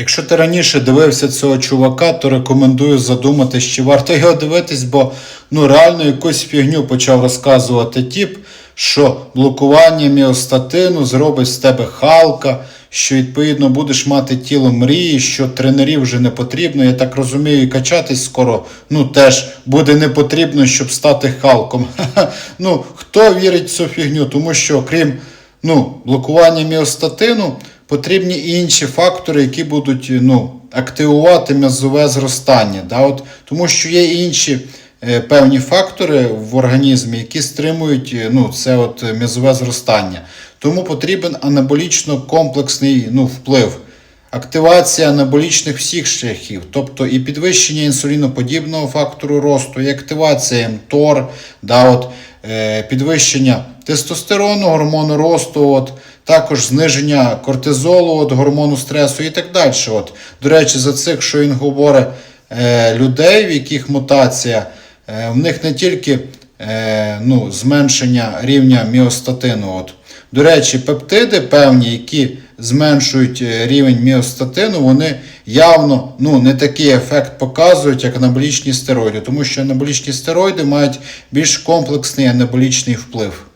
Якщо ти раніше дивився цього чувака, то рекомендую задуматись, чи варто його дивитись, бо ну реально якусь фігню почав розказувати тіп, що блокування міостатину зробить з тебе халка, що відповідно будеш мати тіло мрії, що тренерів вже не потрібно. Я так розумію, і качатись скоро ну теж буде не потрібно, щоб стати халком. Ну хто вірить в цю фігню? Тому що крім ну, блокування міостатину, потрібні інші фактори, які будуть ну, активувати м'язове зростання. Да? От, тому що є інші е, певні фактори в організмі, які стримують е, ну, це от е, м'язове зростання. Тому потрібен анаболічно комплексний ну, вплив. Активація анаболічних всіх шляхів, тобто і підвищення інсуліноподібного фактору росту, і активація МТОР, да, от, е, підвищення тестостерону, гормону росту, от, також зниження кортизолу, от, гормону стресу і так далі. От. До речі, за цих, що він говорить, е, людей, в яких мутація, е, в них не тільки е, ну, зменшення рівня міостатину. От. До речі, пептиди певні, які зменшують е, рівень міостатину, вони явно ну, не такий ефект показують, як анаболічні стероїди, тому що анаболічні стероїди мають більш комплексний анаболічний вплив.